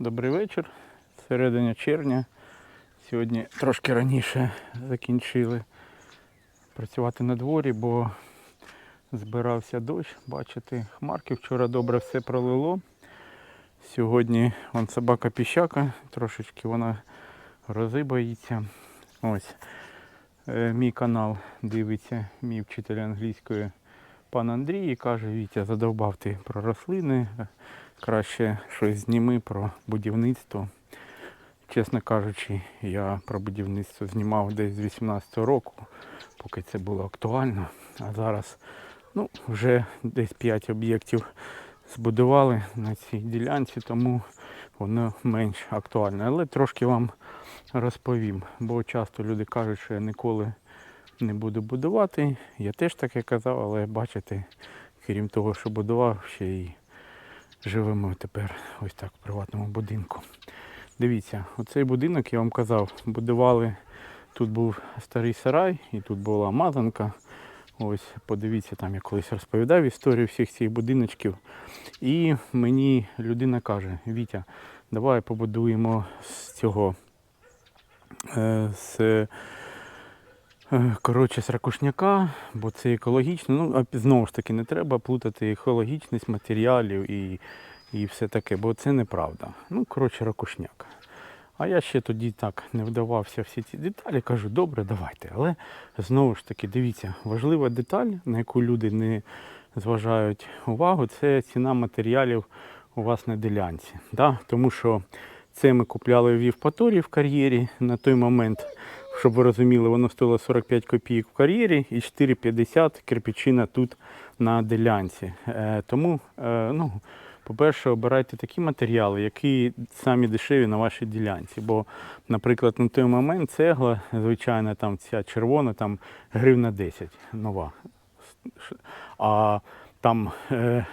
Добрий вечір. Середина червня. Сьогодні трошки раніше закінчили працювати на дворі, бо збирався дощ. Бачите, хмарки вчора добре все пролило. Сьогодні вон собака піщака, трошечки вона грози. Ось е, мій канал дивиться мій вчитель англійської пан Андрій і каже, Вітя, задовбав ти про рослини, краще щось зніми про будівництво. Чесно кажучи, я про будівництво знімав десь з 18-го року, поки це було актуально. А зараз ну, вже десь 5 об'єктів збудували на цій ділянці, тому воно менш актуальне. Але трошки вам розповім, бо часто люди кажуть, що я ніколи не буду будувати. Я теж таке казав, але бачите, крім того, що будував, ще й живемо тепер ось так в приватному будинку. Дивіться, оцей будинок, я вам казав, будували. Тут був старий сарай і тут була мазанка. Ось, подивіться, там я колись розповідав історію всіх цих будиночків. І мені людина каже, Вітя, давай побудуємо з цього е, з, коротше, з ракушняка, бо це екологічно. Ну, а знову ж таки, не треба плутати екологічність матеріалів і, і все таке, бо це неправда. Ну, коротше, ракушняк. А я ще тоді так не вдавався всі ці деталі, кажу, добре, давайте. Але знову ж таки, дивіться, важлива деталь, на яку люди не зважають увагу, це ціна матеріалів у вас на ділянці. Да? Тому що це ми купляли в Євпаторії в кар'єрі на той момент, щоб ви розуміли, воно стоїло 45 копійок в кар'єрі і 4,50 кирпичина тут на ділянці. Е, тому, е, ну, по-перше, обирайте такі матеріали, які самі дешеві на вашій ділянці. Бо, наприклад, на той момент цегла, звичайно, там ця червона, там гривна 10 нова. А там е,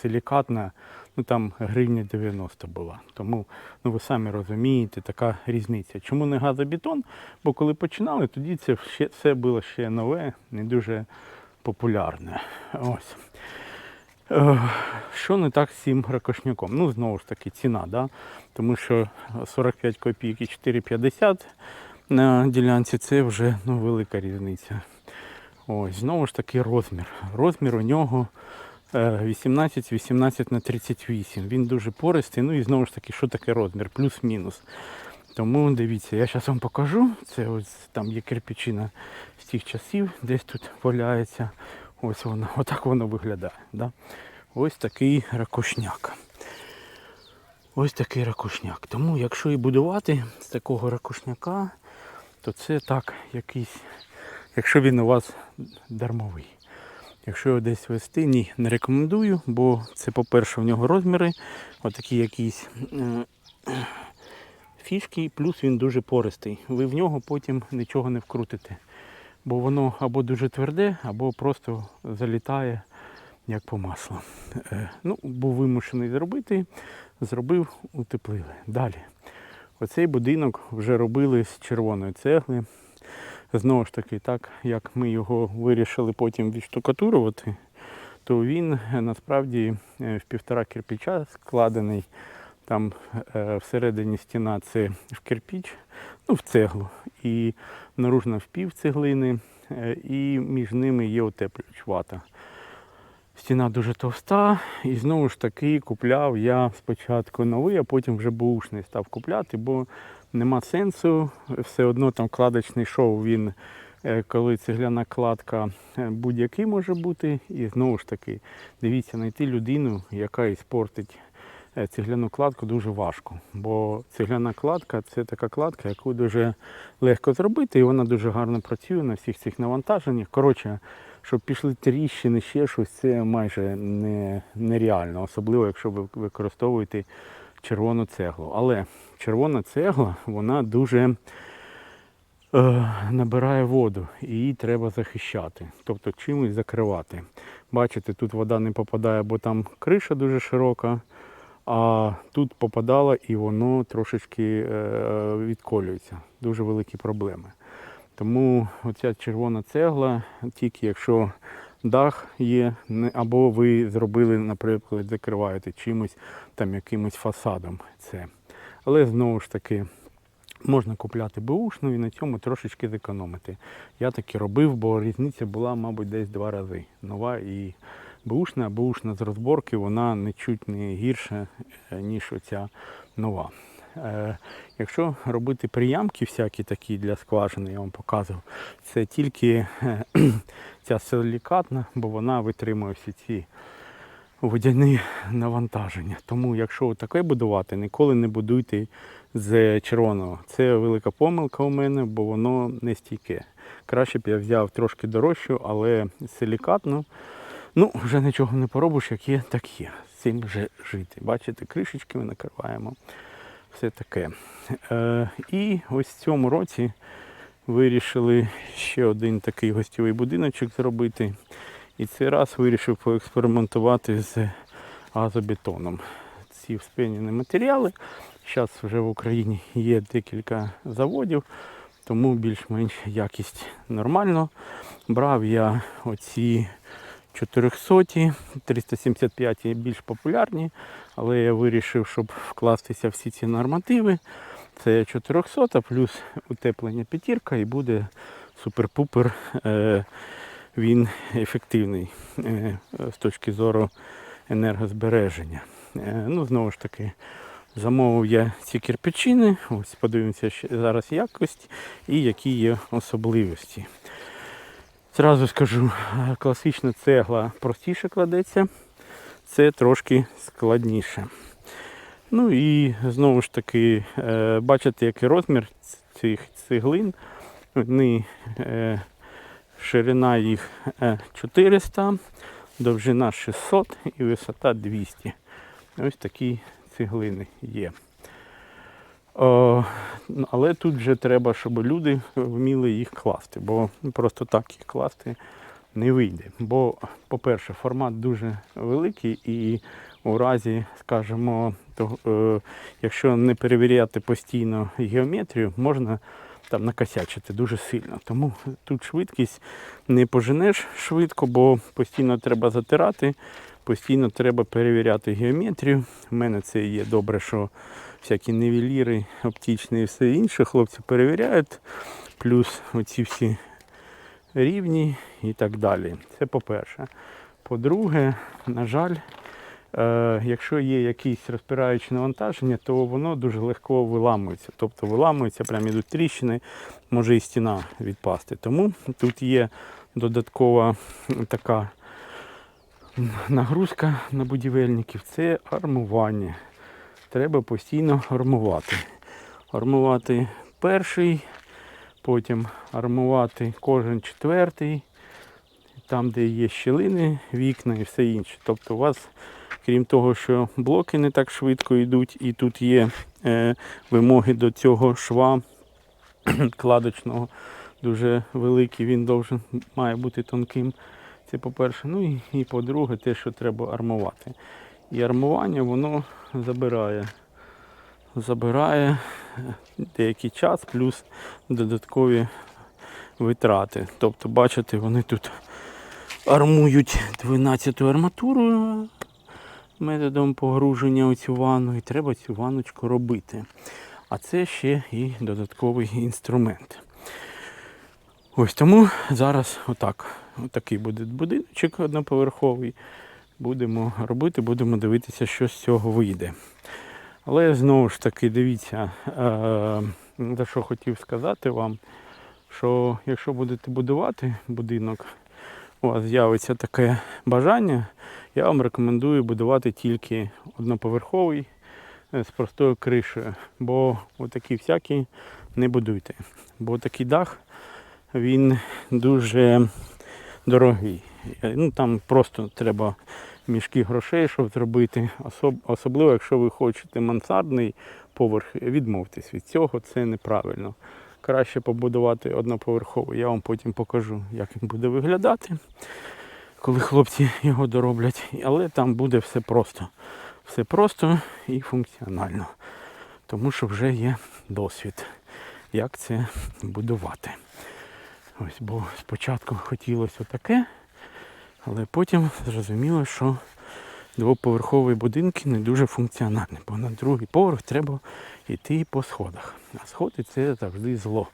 силікатна, ну там гривня 90 була. Тому ну, ви самі розумієте, така різниця. Чому не газобетон? Бо коли починали, тоді це ще, все було ще нове, не дуже популярне. Ось. Що не так з цим ракошняком? Ну, знову ж таки, ціна, да? тому що 45 копійок і 4,50 на ділянці це вже ну, велика різниця. Ось, знову ж таки розмір. Розмір у нього 18-18 на 38. Він дуже пористий. Ну і знову ж таки, що таке розмір? Плюс-мінус. Тому дивіться, я зараз вам покажу. Це ось там є кирпичина з тих часів, десь тут валяється. Ось воно, отак воно виглядає. Да? Ось такий ракушняк. Ось такий ракушняк. Тому якщо і будувати з такого ракушняка, то це так якийсь, якщо він у вас дармовий. Якщо його десь вести, ні, не рекомендую, бо це, по-перше, в нього розміри, отакі якісь фішки, плюс він дуже пористий. Ви в нього потім нічого не вкрутите. Бо воно або дуже тверде, або просто залітає як по маслу. Е, ну, був вимушений зробити, зробив, утеплили. Далі. Оцей будинок вже робили з червоної цегли. Знову ж таки, так як ми його вирішили потім відштукатурувати, то він е, насправді е, в півтора кирпича складений. Там е, всередині стіна це в кирпіч, ну в цеглу, і наружна впів цеглини, і між ними є утеплювач вата. Стіна дуже товста, і знову ж таки купляв я спочатку новий, а потім вже бушний став купляти, бо нема сенсу. Все одно там кладочний шов, він, е, коли цегляна кладка е, будь-який може бути. І знову ж таки, дивіться, знайти людину, яка і спортить е, цегляну кладку дуже важко. Бо цегляна кладка це така кладка, яку дуже легко зробити, і вона дуже гарно працює на всіх цих навантаженнях. Коротше, щоб пішли тріщини, ще щось, це майже не, нереально, особливо якщо ви використовуєте червону цеглу. Але червона цегла, вона дуже е, набирає воду і її треба захищати, тобто чимось закривати. Бачите, тут вода не попадає, бо там криша дуже широка, а тут попадало і воно трошечки е, відколюється. Дуже великі проблеми. Тому оця червона цегла, тільки якщо дах є, або ви зробили, наприклад, закриваєте чимось там якимось фасадом це. Але знову ж таки. Можна купляти беушну і на цьому трошечки зекономити. Я так і робив, бо різниця була, мабуть, десь два рази. Нова і беушна, а беушна з розборки вона не чуть не гірша, е, ніж оця нова. Е, якщо робити приямки всякі такі для скважини, я вам показував, це тільки е, ця силікатна, бо вона витримує всі ці водяні навантаження. Тому, якщо таке будувати, ніколи не будуйте з червоного. Це велика помилка у мене, бо воно не стійке. Краще б я взяв трошки дорожчу, але силікатну. Ну, вже нічого не поробиш, як є, так є. З цим вже жити. Бачите, кришечки ми накриваємо. Все таке. Е, і ось в цьому році вирішили ще один такий гостьовий будиночок зробити. І цей раз вирішив поекспериментувати з газобетоном. Ці вспенені матеріали. Зараз вже в Україні є декілька заводів, тому більш-менш якість нормально. Брав я оці 400, 375 більш популярні, але я вирішив, щоб вкластися всі ці нормативи. Це 400 плюс утеплення п'ятірка і буде супер-пупер. Е, він ефективний е, з точки зору енергозбереження. Е, ну, знову ж таки, замовив я ці кирпичини. Ось подивимося ще зараз якість і які є особливості. Зразу скажу, класична цегла простіше кладеться, це трошки складніше. Ну і знову ж таки, е, бачите, який розмір цих цеглин. Вони, е, ширина їх е, 400, довжина 600 і висота 200. Ось такі цеглини є. Але тут вже треба, щоб люди вміли їх класти, бо просто так їх класти не вийде. Бо, по-перше, формат дуже великий і у разі, скажімо, того, е, якщо не перевіряти постійно геометрію, можна там накосячити дуже сильно. Тому тут швидкість не поженеш швидко, бо постійно треба затирати, постійно треба перевіряти геометрію. У мене це є добре, що всякі нівеліри, оптичні і все інше хлопці перевіряють. Плюс оці всі рівні і так далі. Це по-перше. По-друге, на жаль, е, якщо є якісь розпираючі навантаження, то воно дуже легко виламується. Тобто виламується, прямо йдуть тріщини, може і стіна відпасти. Тому тут є додаткова така нагрузка на будівельників це армування. Треба постійно армувати. Армувати перший, потім армувати кожен четвертий, там, де є щілини, вікна і все інше. Тобто у вас, крім того, що блоки не так швидко йдуть, і тут є е, вимоги до цього шва кладочного, дуже великий, він должен, має бути тонким. Це по-перше. Ну і, і по-друге, те, що треба армувати. І армування воно забирає. Забирає деякий час, плюс додаткові витрати. Тобто, бачите, вони тут армують 12-ту арматурою методом погруження у цю ванну і треба цю ванночку робити. А це ще і додатковий інструмент. Ось тому зараз отак. Отакий буде будиночок одноповерховий. Будемо робити, будемо дивитися, що з цього вийде. Але знову ж таки, дивіться, е, за що хотів сказати вам, що якщо будете будувати будинок, у вас з'явиться таке бажання, я вам рекомендую будувати тільки одноповерховий е, з простою кришею. Бо отакі всякі не будуйте. Бо такий дах він дуже дорогий. Е, Ну, Там просто треба мішки грошей, щоб зробити. Особ- Особливо, якщо ви хочете мансардний поверх, відмовтесь від цього, це неправильно. Краще побудувати одноповерховий. Я вам потім покажу, як він буде виглядати, коли хлопці його дороблять. Але там буде все просто. Все просто і функціонально. Тому що вже є досвід, як це будувати. Ось, бо спочатку хотілося таке, але потім зрозуміло, що двоповерхові будинки не дуже функціональні, бо на другий поверх треба йти по сходах. А сходи це завжди зло.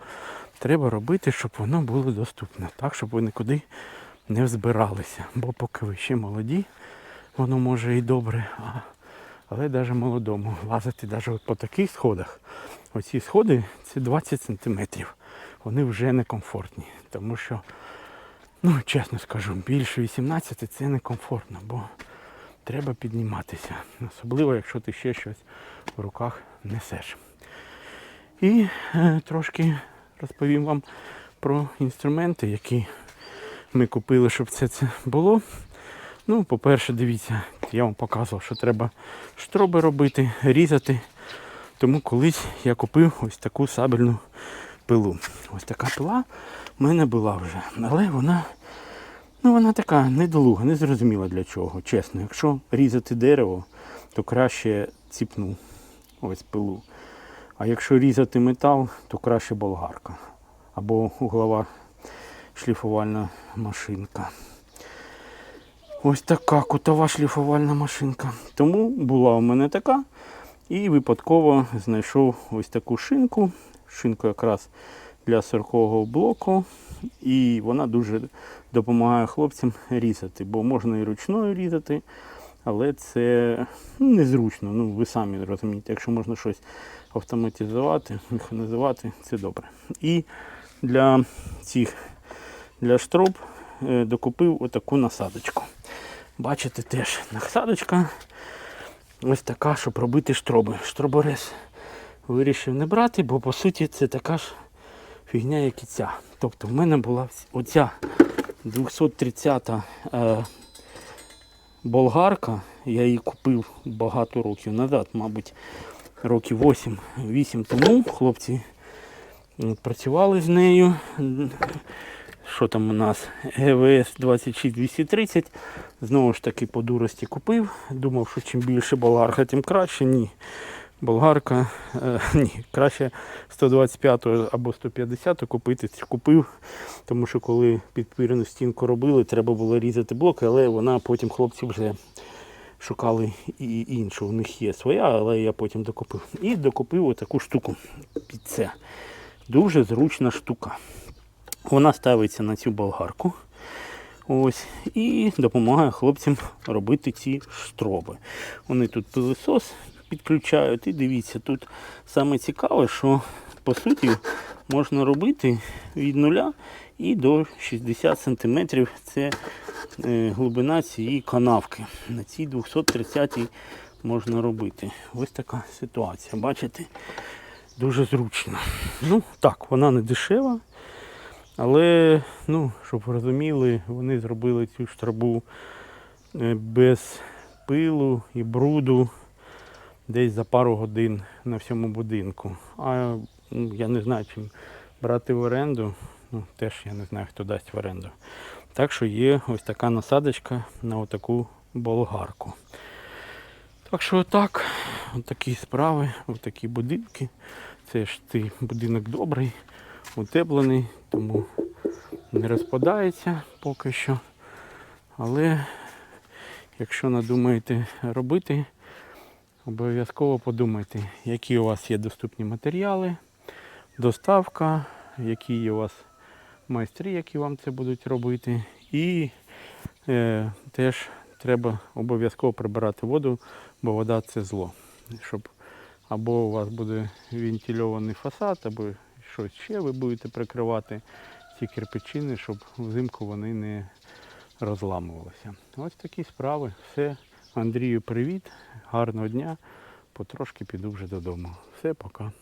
Треба робити, щоб воно було доступне, так, щоб ви нікуди не взбиралися. Бо поки ви ще молоді, воно може і добре, а, але навіть молодому лазити навіть по таких сходах. Оці сходи це 20 сантиметрів. Вони вже некомфортні, тому що, ну чесно скажу, більше 18 це некомфортно, бо треба підніматися. Особливо, якщо ти ще щось в руках несеш. І е, трошки розповім вам про інструменти, які ми купили, щоб це, це було. Ну, по-перше, дивіться, я вам показував, що треба штроби робити, різати. Тому колись я купив ось таку сабельну пилу. Ось така пила в мене була вже. Але вона, ну, вона така недолуга, не зрозуміла для чого. Чесно, якщо різати дерево, то краще ціпну ось пилу. А якщо різати метал, то краще болгарка. Або углова шліфувальна машинка. Ось така кутова шліфувальна машинка. Тому була у мене така. І випадково знайшов ось таку шинку. Шинку якраз для 40-го блоку. І вона дуже допомагає хлопцям різати, бо можна і ручною різати, але це ну, незручно. Ну, ви самі розумієте, якщо можна щось автоматизувати, механізувати, це добре. І для цих для штроб е, докупив отаку насадочку. Бачите, теж насадочка ось така, щоб робити штроби. Штроборез вирішив не брати, бо по суті це така ж фігня, як і ця. Тобто в мене була оця 230 е, болгарка. Я її купив багато років назад, мабуть, років 8-8 тому. Хлопці працювали з нею. Що там у нас? ГВС 26230. Знову ж таки по дурості купив. Думав, що чим більше болгарка, тим краще. Ні. Болгарка, е, ні, краще 125 або 150 купити. Купив, тому що коли підпірну стінку робили, треба було різати блоки, але вона потім хлопці вже шукали і іншу. У них є своя, але я потім докупив. І докупив отаку штуку під це. Дуже зручна штука. Вона ставиться на цю болгарку. Ось, і допомагає хлопцям робити ці штроби. Вони тут пилосос підключають. І дивіться, тут саме цікаве, що по суті можна робити від 0 і до 60 см. Це е, глибина цієї канавки. На цій 230 можна робити. Ось така ситуація. Бачите? Дуже зручно. Ну, так, вона не дешева. Але, ну, щоб розуміли, вони зробили цю штрабу е, без пилу і бруду десь за пару годин на всьому будинку. А ну, я не знаю, чим брати в оренду. Ну, теж я не знаю, хто дасть в оренду. Так що є ось така насадочка на отаку болгарку. Так що отак, отакі справи, отакі будинки. Це ж цей будинок добрий, утеплений, тому не розпадається поки що. Але якщо надумаєте робити, обов'язково подумайте, які у вас є доступні матеріали, доставка, які є у вас майстри, які вам це будуть робити. І е, теж треба обов'язково прибирати воду, бо вода це зло. Щоб або у вас буде вентильований фасад, або щось ще ви будете прикривати ці кирпичини, щоб взимку вони не розламувалися. Ось такі справи. Все. Андрію, привіт, гарного дня. Потрошки піду вже додому. Все, пока.